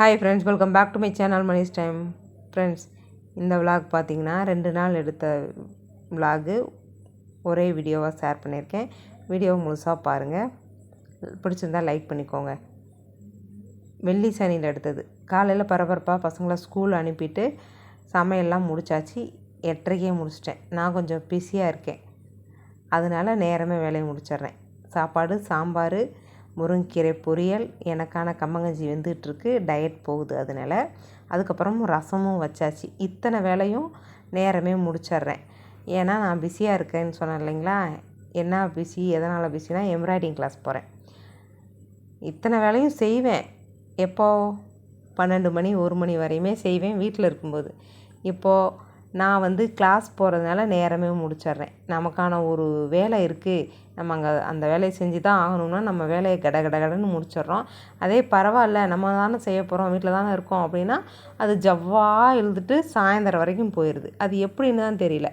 Hi friends welcome back to my channel Mani's time friends இந்த vlog பார்த்தீங்கன்னா ரெண்டு நாள் எடுத்த விலாகு ஒரே வீடியோவாக ஷேர் பண்ணியிருக்கேன் வீடியோ முழுசாக பாருங்கள் பிடிச்சிருந்தா லைக் பண்ணிக்கோங்க. வெள்ளி சனியில் எடுத்தது. காலையில் பரபரப்பாக பசங்களை ஸ்கூல் அனுப்பிட்டு சமையல்லாம் முடிச்சாச்சு. எட்டரைக்கே முடிச்சிட்டேன். நான் கொஞ்சம் பிஸியாக இருக்கேன். அதனால் நேரமே வேலையை முடிச்சிடுறேன். சாப்பாடு சாம்பார் முருங்கீரை பொரியல் எனக்கான கம்மங்கஞ்சி வெந்துகிட்ருக்கு டயட் போகுது அதனால். அதுக்கப்புறம் ரசமும் வச்சாச்சு. இத்தனை வேலையும் நேரமே முடிச்சிட்றேன். ஏன்னா நான் பிஸியாக இருக்கேன்னு சொன்னேன் இல்லைங்களா? என்ன பிஸி எதனால் பிஸினா எம்ப்ராய்டிங் கிளாஸ் போகிறேன் இத்தனை வேலையும் செய்வேன். எப்போது பன்னெண்டு மணி ஒரு மணி வரையுமே செய்வேன் வீட்டில் இருக்கும்போது. இப்போது நான் வந்து கிளாஸ் போகிறதுனால நேரமே முடிச்சிட்றேன். நமக்கான ஒரு வேலை இருக்குது நம்ம அங்கே அந்த வேலையை செஞ்சு தான் ஆகணும்னா நம்ம வேலையை கட கட கடன்னு முடிச்சிடுறோம். அதே பரவாயில்ல நம்ம தானே செய்ய போகிறோம் வீட்டில் தானே இருக்கோம் அப்படின்னா அது ஜவ்வாக எழுதுட்டு சாயந்தரம் வரைக்கும் போயிடுது அது எப்படின்னு தான் தெரியல.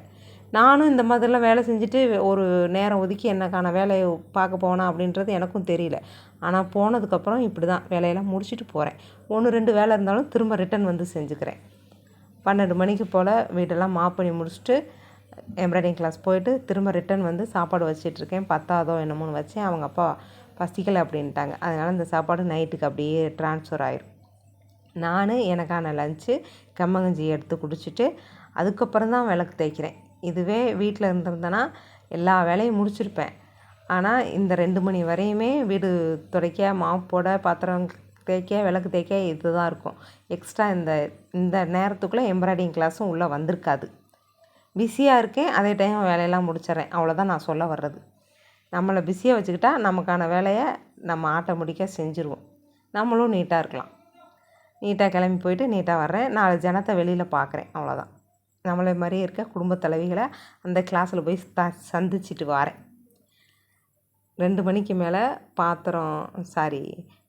நானும் இந்த மாதிரிலாம் வேலை செஞ்சுட்டு ஒரு நேரம் ஒதுக்கி என்னக்கான வேலையை பார்க்க போனேன் அப்படின்றது எனக்கும் தெரியல. ஆனால் போனதுக்கப்புறம் இப்படி தான் வேலையெல்லாம் முடிச்சுட்டு போகிறேன் ஒன்று ரெண்டு வேலை இருந்தாலும் திரும்ப ரிட்டன் வந்து செஞ்சுக்கிறேன். பன்னெண்டு மணிக்கு போல் வீடெல்லாம் மாப் பண்ணி முடிச்சுட்டு எம்ப்ராய்டிங் கிளாஸ் போயிட்டு திரும்ப ரிட்டன் வந்து சாப்பாடு வச்சிட்ருக்கேன் பத்தாதோ என்னமோன்னு வச்சேன். அவங்க அப்பா பசிக்கலை அப்படின்ட்டாங்க. அதனால் இந்த சாப்பாடு நைட்டுக்கு அப்படியே ட்ரான்ஸ்ஃபர் ஆயிரும். நான் எனக்கான லஞ்சு கம்மங்கஞ்சி எடுத்து குடிச்சிட்டு அதுக்கப்புறம் தான் விளக்கு தேய்க்கிறேன். இதுவே வீட்டில் இருந்திருந்தேன்னா எல்லா வேலையும் முடிச்சிருப்பேன். ஆனால் இந்த ரெண்டு மணி வரையுமே வீடு துடைக்க மாவு போட பாத்திரம் தேய்க்க விளக்கு தேய்க்க இது தான் இருக்கும். எக்ஸ்ட்ரா இந்த இந்த நேரத்துக்குள்ளே எம்ப்ராய்டிங் கிளாஸும் உள்ளே வந்திருக்காது. பிஸியாக இருக்கேன் அதே டைம் வேலையெல்லாம் முடிச்சிட்றேன். அவ்வளோதான் நான் சொல்ல வர்றது. நம்மளை பிஸியாக வச்சுக்கிட்டா நமக்கான வேலையை நம்ம ஆட்டோமேட்டிக்காக செஞ்சுருவோம். நம்மளும் நீட்டாக இருக்கலாம். நீட்டாக கிளம்பி போயிட்டு நீட்டாக வர்றேன். நாலு ஜனத்தை வெளியில் பார்க்குறேன் அவ்வளோதான் நம்மளை மாதிரியே இருக்க குடும்ப தலைவிகளை அந்த கிளாஸில் போய் த சந்திச்சுட்டு வரேன். ரெண்டு மணிக்கு மேலே பாத்திரம் சாரி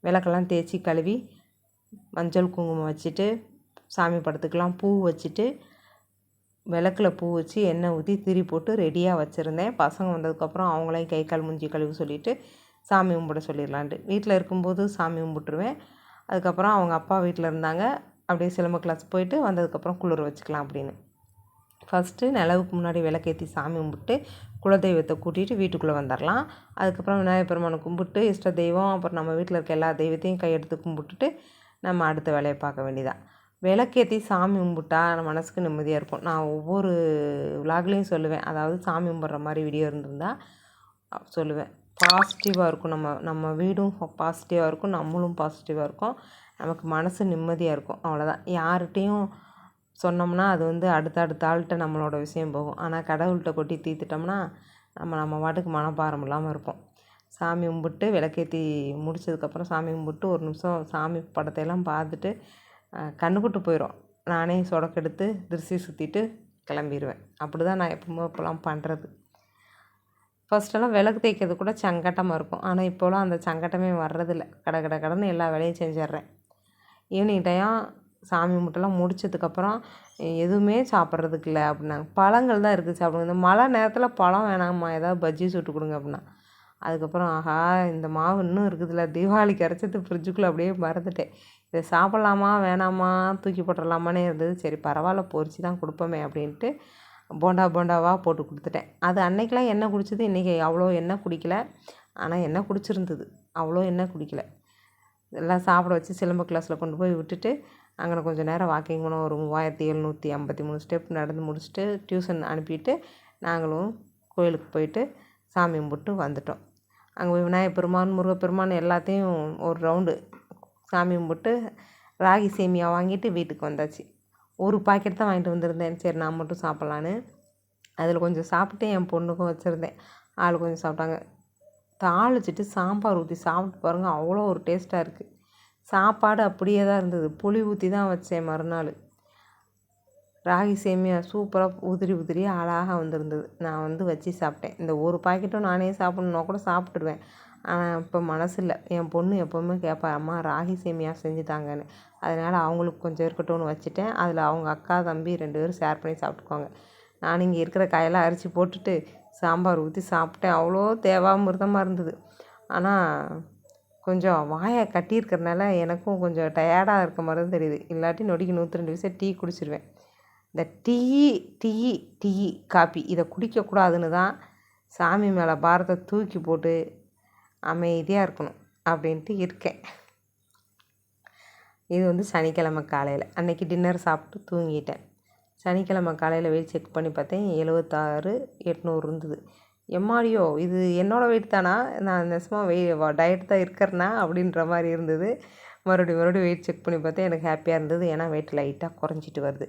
விளக்கெல்லாம் தேய்ச்சி கழுவி மஞ்சள் குங்குமம் வச்சுட்டு சாமி படத்துக்கெலாம் பூ வச்சுட்டு விளக்கில் பூ வச்சு எண்ணெய் ஊற்றி திரி போட்டு ரெடியாக வச்சுருந்தேன். பசங்க வந்ததுக்கப்புறம் அவங்களையும் கை கால் மூஞ்சி கழுவி சொல்லிவிட்டு சாமி கும்பிட சொல்லிடலான்ட்டு. வீட்டில் இருக்கும்போது சாமி கும்பிட்டுருவேன். அதுக்கப்புறம் அவங்க அப்பா வீட்டில் இருந்தாங்க. அப்படியே சிலம்ப கிளாஸ் போயிட்டு வந்ததுக்கப்புறம் குளிர் வச்சுக்கலாம் அப்படின்னு. ஃபஸ்ட்டு நிலவுக்கு முன்னாடி விளக்கேற்றி சாமி கும்பிட்டு குலதெய்வத்தை கூட்டிகிட்டு வீட்டுக்குள்ளே வந்துடலாம் அதுக்கப்புறம் விநாயகர் பெருமானை கும்பிட்டு இஷ்ட தெய்வம் அப்புறம் நம்ம வீட்டில் இருக்க எல்லா தெய்வத்தையும் கையெடுத்து கும்பிட்டுட்டு நம்ம அடுத்த வேலையை பார்க்க வேண்டியதான் விளக்கேற்றி சாமி கும்பிட்டா நம்ம மனசுக்கு நிம்மதியாக இருக்கும். நான் ஒவ்வொரு விலாக்லேயும் சொல்லுவேன். அதாவது சாமி கும்பிட்ற மாதிரி வீடியோ இருந்திருந்தால் சொல்லுவேன். பாசிட்டிவாக இருக்கும். நம்ம நம்ம வீடும் பாசிட்டிவாக இருக்கும். நம்மளும் பாசிட்டிவாக இருக்கும். நமக்கு மனசு நிம்மதியாக இருக்கும். அவ்வளோதான் யார்கிட்டையும் சொன்னோம்னா அது வந்து அடுத்த அடுத்த ஆள்கிட்ட நம்மளோட விஷயம் போகும். ஆனால் கடவுள்கிட்ட கொட்டி தீர்த்துட்டோம்னா நம்ம நம்ம பாட்டுக்கு மனப்பாரம் இல்லாமல் இருப்போம். சாமி கும்பிட்டு விளக்கேற்றி முடிச்சதுக்கப்புறம் சாமி கும்பிட்டு ஒரு நிமிஷம் சாமி படத்தையெல்லாம் பார்த்துட்டு கண்ணுக்குட்டு போயிடும் நானே சொடக்கெடுத்து திருச்சி சுற்றிட்டு கிளம்பிடுவேன் அப்படி தான் நான் எப்பவுமே இப்போலாம் பண்ணுறது ஃபஸ்ட்டெல்லாம் விளக்கு தேய்க்கிறது கூட சங்கட்டமாக இருக்கும். ஆனால் இப்போலாம் அந்த சங்கட்டமே வர்றதில்ல. கடை கடை கடன்னு எல்லா வேலையும் செஞ்சிட்றேன். ஈவினிங் டைம் சாமி கும்பிட்டெல்லாம் முடிச்சதுக்கப்புறம் எதுவுமே சாப்பிட்றதுக்கு இல்லை அப்படின்னாங்க பழங்கள் தான் இருக்குது சாப்பிடுங்க. இந்த மழை நேரத்தில் பழம் வேணாம்மா ஏதாவது பஜ்ஜி சுட்டு கொடுங்க அப்படின்னா. அதுக்கப்புறம் ஆஹா இந்த மாவு இன்னும் இருக்குதுல்ல தீபாவளிக்கு அரைச்சது ஃப்ரிட்ஜுக்குள்ளே அப்படியே மறந்துட்டேன். இதை சாப்பிட்லாமா வேணாமா தூக்கி போட்டுடலாமானே இருந்தது. சரி பரவாயில்ல பொறிச்சு தான் கொடுப்போமே அப்படின்ட்டு போண்டா போண்டாவாக போட்டு கொடுத்துட்டேன். அது அன்னைக்கெலாம் எண்ணெய் குடிச்சது இன்றைக்கி அவ்வளோ எண்ணெய் குடிக்கல. ஆனால் எண்ணெய் குடிச்சிருந்தது. அவ்வளோ எண்ணெய் குடிக்கல. எல்லாம் சாப்பிட வச்சு சிலம்ப கிளாஸில் கொண்டு போய் விட்டுட்டு அங்கே கொஞ்சம் நேரம் வாக்கிங் போனோம். ஒரு மூவாயிரத்தி எழுநூற்றி ஐம்பத்தி மூணு ஸ்டெப் நடந்து முடிச்சுட்டு டியூஷன் அனுப்பிட்டு நாங்களும் கோயிலுக்கு போயிட்டு சாமி கும்பிட்டு வந்துட்டோம். அங்கே போய் விநாயகர் பெருமான் முருகப்பெருமான் எல்லாத்தையும் ஒரு ரவுண்டு சாமி கும்பிட்டு ராகி சேமியா வாங்கிட்டு வீட்டுக்கு வந்தாச்சு. ஒரு பாக்கெட் தான் வாங்கிட்டு வந்திருந்தேன். சரி நான் மட்டும் சாப்பிட்லான்னு. அதில் கொஞ்சம் சாப்பிட்டு என் பொண்ணுக்கும் வச்சுருந்தேன். ஆள் கொஞ்சம் சாப்பிட்டாங்க. தாளிச்சிட்டு சாம்பார் ஊற்றி சாப்பிட்டு பாருங்கள் அவ்வளோ ஒரு டேஸ்ட்டாக இருக்குது சாப்பாடு அப்படியே தான் இருந்தது. புளி ஊற்றி தான் வச்சேன் மறுநாள். ராகி சேமியா சூப்பராக உதிரி உதிரியாக அழகாக வந்திருந்தது. நான் வந்து வச்சு சாப்பிட்டேன். இந்த ஒரு பாக்கெட்டும் நானே சாப்பிட்ணுன்னா கூட சாப்பிட்டுடுவேன் ஆனால் இப்போ மனசு இல்லை என் பொண்ணு எப்போவுமே கேட்பா அம்மா ராகி சேமியா செஞ்சுட்டாங்கன்னு. அதனால் அவங்களுக்கு கொஞ்சம் இருக்கட்டும்னு வச்சுட்டேன். அதில் அவங்க அக்கா தம்பி ரெண்டு பேரும் ஷேர் பண்ணி சாப்பிட்டுக்குவாங்க. நான் இங்கே இருக்கிற காயெல்லாம் அரிசி போட்டுட்டு சாம்பார் ஊற்றி சாப்பிட்டேன். அவ்வளோ தேவாமிர்தமாக இருந்தது. ஆனால் கொஞ்சம் வாயை கட்டியிருக்கறனால எனக்கும் கொஞ்சம் டயர்டாக இருக்க மாதிரி தான் தெரியுது. இல்லாட்டி நொடிக்கு நூற்றி ரெண்டு விஷயம் டீ குடிச்சிருவேன். இந்த டீ டீ டீ காப்பி இதை குடிக்கக்கூடாதுன்னு தான் சாமி மேலே பாரத்தை தூக்கி போட்டு அமைதியாக இருக்கணும் அப்படின்ட்டு இருக்கேன். இது வந்து சனிக்கிழமை காலையில். அன்றைக்கி டின்னர் சாப்பிட்டு தூங்கிட்டேன். சனிக்கிழமை காலையில் வெயிட் செக் பண்ணி பார்த்தேன். எழுபத்தாறு எட்நூறு இருந்தது. எம்மாடியோ இது என்னோடய வெயிட் தானா நான் நெசமாக வெய் டயட் தான் இருக்கிறேனா? அப்படின்ற மாதிரி இருந்தது. மறுபடியும் மறுபடியும் வெயிட் செக் பண்ணி பார்த்தேன் எனக்கு ஹாப்பியாக இருந்தது. ஏன்னா வெயிட் லைட்டாக குறைஞ்சிட்டு வருது.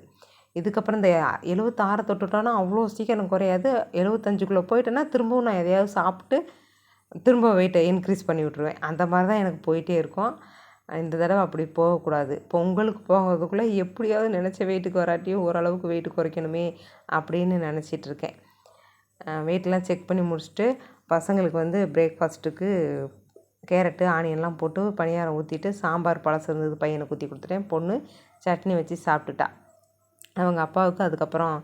இதுக்கப்புறம் இந்த எழுபத்தாறு தொட்டுட்டோன்னா அவ்வளோ சீக்கிரம் குறையாது. எழுபத்தஞ்சுக்குள்ளே போயிட்டேன்னா திரும்பவும் நான் எதையாவது சாப்பிட்டு திரும்ப வெயிட்டை இன்க்ரீஸ் பண்ணி விட்ருவேன் அந்த மாதிரி தான் எனக்கு போயிட்டே இருக்கும். இந்த தடவை அப்படி போகக்கூடாது. பொங்கலுக்கு போகிறதுக்குள்ளே எப்படியாவது நினச்ச வெயிட்டுக்கு வராட்டியும் ஓரளவுக்கு வெயிட்டு குறைக்கணுமே அப்படின்னு நினச்சிட்ருக்கேன் வெயிட்லாம் செக் பண்ணி முடிச்சுட்டு பசங்களுக்கு வந்து பிரேக்ஃபாஸ்ட்டுக்கு கேரட்டு ஆனியன்லாம் போட்டு பணியாரம் ஊற்றிட்டு சாம்பார் பழசு இருந்தது பையனுக்கு ஊற்றி கொடுத்துட்டேன். பொண்ணு சட்னி வச்சு சாப்பிட்டுட்டா. அவங்க அப்பாவுக்கு அதுக்கப்புறம்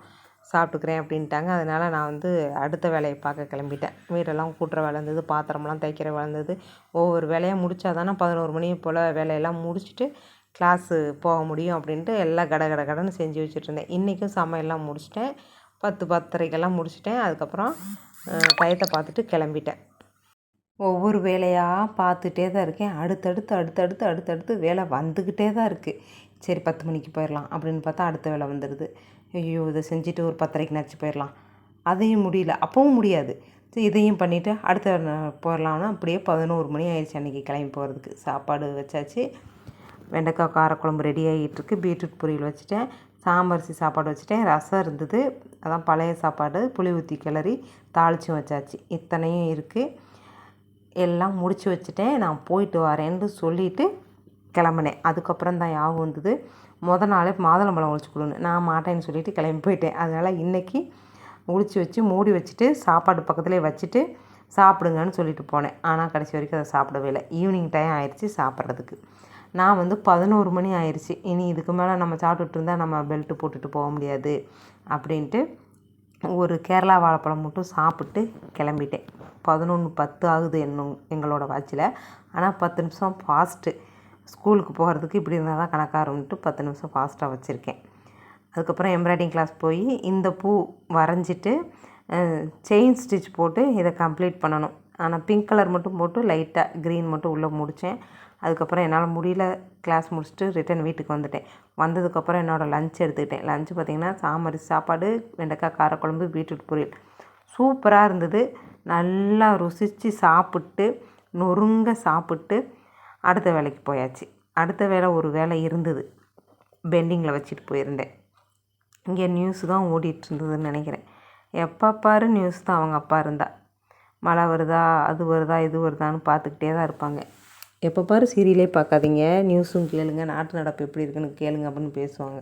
சாப்பிட்டுக்கிறேன் அப்படின்ட்டாங்க. அதனால் நான் வந்து அடுத்த வேலையை பார்க்க கிளம்பிட்டேன். வீடெல்லாம் கூட்டுற வேலை இருந்தது பாத்திரம்லாம் தைக்கிற வேலை இருந்தது. ஒவ்வொரு வேலையாக முடித்தா தானே பதினோரு மணி போல் வேலையெல்லாம் முடிச்சுட்டு கிளாஸு போக முடியும் அப்படின்ட்டு எல்லாம் கட கட கடன்னு செஞ்சு வச்சுட்ருந்தேன் இன்றைக்கும் சமையல்லாம் முடிச்சிட்டேன். பத்து பத்தரைக்கெல்லாம் முடிச்சிட்டேன். அதுக்கப்புறம் டயத்தை பார்த்துட்டு கிளம்பிட்டேன். ஒவ்வொரு வேலையாக பார்த்துட்டே தான் இருக்கேன். அடுத்தடுத்து அடுத்தடுத்து அடுத்தடுத்து வேலை வந்துக்கிட்டே தான் இருக்குது சரி பத்து மணிக்கு போயிடலாம் அப்படின்னு பார்த்தா அடுத்த வேலை வந்துடுது. ஐயோ இதை செஞ்சுட்டு ஒரு பத்தரைக்கு நச்சு போயிடலாம். அதையும் முடியல. அப்பவும் முடியாது. சரி இதையும் பண்ணிவிட்டு அடுத்த போயிடலாம்னா அப்படியே பதினோரு மணி ஆயிடுச்சு அன்றைக்கி கிளம்பி போகிறதுக்கு சாப்பாடு வச்சாச்சு. வெண்டைக்காய் காரக்குழம்பு ரெடி ஆகிட்டுருக்கு பீட்ரூட் பொரியல் வச்சுட்டேன். சாம்பரிசி சாப்பாடு வச்சுட்டேன். ரசம் இருந்தது. அதான் பழைய சாப்பாடு. புளி ஊற்றி கிளறி தாளிச்சும் வச்சாச்சு. இத்தனையும் இருக்குது எல்லாம் முடித்து வச்சுட்டேன். நான் போயிட்டு வரேன்னு சொல்லிவிட்டு கிளம்புனேன். அதுக்கப்புறம் தான் ஞாபகம் வந்தது. மொதல் நாளே மாதுளம்பழம் ஒழிச்சு கொடுன்னு. நான் மாட்டேன்னு சொல்லிவிட்டு கிளம்பி போயிட்டேன். அதனால் இன்றைக்கி ஒழிச்சு வச்சு மூடி வச்சுட்டு சாப்பாடு பக்கத்துலேயே வச்சுட்டு சாப்பிடுங்கன்னு சொல்லிட்டு போனேன். ஆனால் கடைசி வரைக்கும் அதை சாப்பிடவே இல்லை. ஈவினிங் டைம் ஆயிடுச்சு சாப்பிட்றதுக்கு. நான் வந்து பதினோரு மணி ஆயிடுச்சு இனி இதுக்கு மேலே நம்ம சாப்பிட்டுட்டு இருந்தால் நம்ம பெல்ட்டு போட்டுட்டு போக முடியாது. அப்படின்ட்டு ஒரு கேரளா வாழைப்பழம் மட்டும் சாப்பிட்டு கிளம்பிட்டேன். பதினொன்று பத்து ஆகுது என்னும் எங்களோட வாட்சில். ஆனால் பத்து நிமிஷம் ஃபாஸ்ட்டு ஸ்கூலுக்கு போகிறதுக்கு இப்படி இருந்தால் தான் கணக்காகும்ட்டு பத்து நிமிஷம் ஃபாஸ்ட்டாக வச்சுருக்கேன். அதுக்கப்புறம் எம்ப்ராய்டிங் கிளாஸ் போய் இந்த பூ வரைஞ்சிட்டு செயின் ஸ்டிச் போட்டு இதை கம்ப்ளீட் பண்ணணும். ஆனால் பிங்க் கலர் மட்டும் போட்டு லைட்டாக க்ரீன் மட்டும் உள்ளே முடித்தேன் அதுக்கப்புறம் என்னால் முடியல கிளாஸ் முடிச்சுட்டு ரிட்டன் வீட்டுக்கு வந்துட்டேன். வந்ததுக்கப்புறம் என்னோடய லஞ்ச் எடுத்துக்கிட்டேன். லஞ்சு பார்த்திங்கன்னா சாமரி சாப்பாடு வெண்டைக்காய் காரக்குழம்பு பீட்ரூட் பொரியல். சூப்பராக இருந்தது. நல்லா ருசித்து சாப்பிட்டு நொறுங்க சாப்பிட்டு அடுத்த வேலைக்கு போயாச்சு. அடுத்த வேலை ஒரு வேலை இருந்தது. பெண்டிங்கில் வச்சுட்டு போயிருந்தேன். இங்கே நியூஸ் தான் ஓடிட்டு இருந்ததுன்னு நினைக்கிறேன். எப்போ பாரு நியூஸ் தான் அவங்க அப்பா இருந்தா. மழை வருதா அது வருதா இது வருதான்னு பார்த்துக்கிட்டே தான் இருப்பாங்க. எப்போ பாரு சீரியலே பார்க்காதீங்க. நியூஸும் கேளுங்க. நாட்டு நடப்பு எப்படி இருக்குன்னு கேளுங்க அப்படின்னு பேசுவாங்க.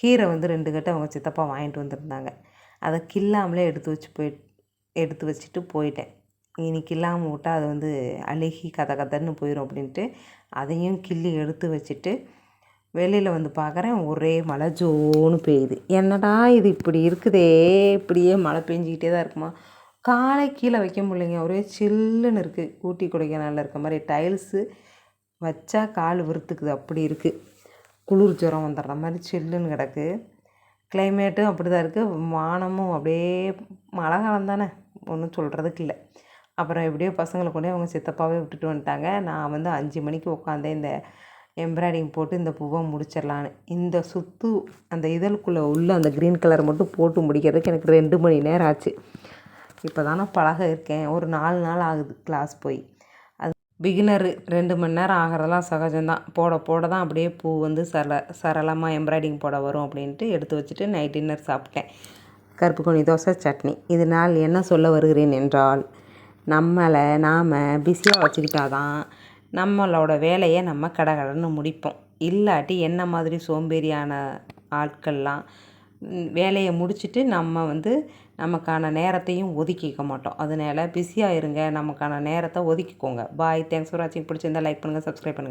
கீரை வந்து ரெண்டு கட்டை அவங்க சித்தப்பா வாங்கிட்டு வந்திருந்தாங்க. அதை கில்லாமலே எடுத்து வச்சு போய் எடுத்து வச்சுட்டு போயிட்டேன். இனி கில்லாமல் விட்டால் அது வந்து அழுகி கதை கதன்னு போயிடும் அப்படின்ட்டு அதையும் கிள்ளி எடுத்து வச்சுட்டு வெளியில் வந்து பார்க்குறேன். ஒரே மழை ஜோன்னு பெய்யுது. என்னடா இது இப்படி இருக்குதே? இப்படியே மழை பெஞ்சிக்கிட்டே தான் இருக்குமா? காலை கீழே வைக்க முடியலைங்க. ஒரே சில்லுன்னு இருக்குது ஊட்டி கொடைக்கானலில் இருக்க மாதிரி டைல்ஸு வச்சா கால் விறுத்துக்குது அப்படி இருக்குது குளிர் ஜுரம் வந்துடுற மாதிரி சில்லுன்னு கிடக்கு. கிளைமேட்டும் அப்படி தான் இருக்குது வானமும் அப்படியே மழை காலம் தானே. ஒன்றும் சொல்கிறதுக்கு இல்லை. அப்புறம் எப்படியோ பசங்களை கொண்டே அவங்க சித்தப்பாவே விட்டுட்டு வந்துட்டாங்க. நான் வந்து அஞ்சு மணிக்கு உட்காந்தேன் இந்த எம்ப்ராய்டிங் போட்டு இந்த பூவை முடிச்சிடலான்னு. இந்த சுத்து அந்த இதழுக்குள்ளே உள்ள அந்த க்ரீன் கலர் மட்டும் போட்டு முடிக்கிறதுக்கு எனக்கு ரெண்டு மணி நேரம் ஆச்சு. இப்போ தானே பழக இருக்கேன் ஒரு நாலு நாள் ஆகுது கிளாஸ் போய். அது பிகினரு ரெண்டு மணி நேரம் ஆகிறதெல்லாம் சகஜம்தான். போட போட தான் அப்படியே பூ வந்து சர சரளமாக எம்ப்ராய்டிங் போட வரும் அப்படின்ட்டு எடுத்து வச்சுட்டு நைட் டின்னர் சாப்பிட்டேன். கருப்பு கொனி தோசை சட்னி. இதனால் என்ன சொல்ல வருகிறேன் என்றால் நம்மளை நாம் பிஸியாக வச்சுக்கிட்டா தான் நம்மளோட வேலையை நம்ம கடகடன்னு முடிப்போம். இல்லாட்டி என்ன மாதிரி சோம்பேறியான ஆட்கள்லாம் வேலையை முடிச்சுட்டு நம்ம வந்து நமக்கான நேரத்தையும் ஒதுக்கிக்க மாட்டோம். அதனால் பிஸியாக இருங்க. நமக்கான நேரத்தை ஒதுக்கிக்கோங்க. பாய் தேங்க்ஸ் ஃபார் வாட்சிங் பிடிச்சிருந்தா லைக் பண்ணுங்கள் சப்ஸ்கிரைப் பண்ணுங்கள்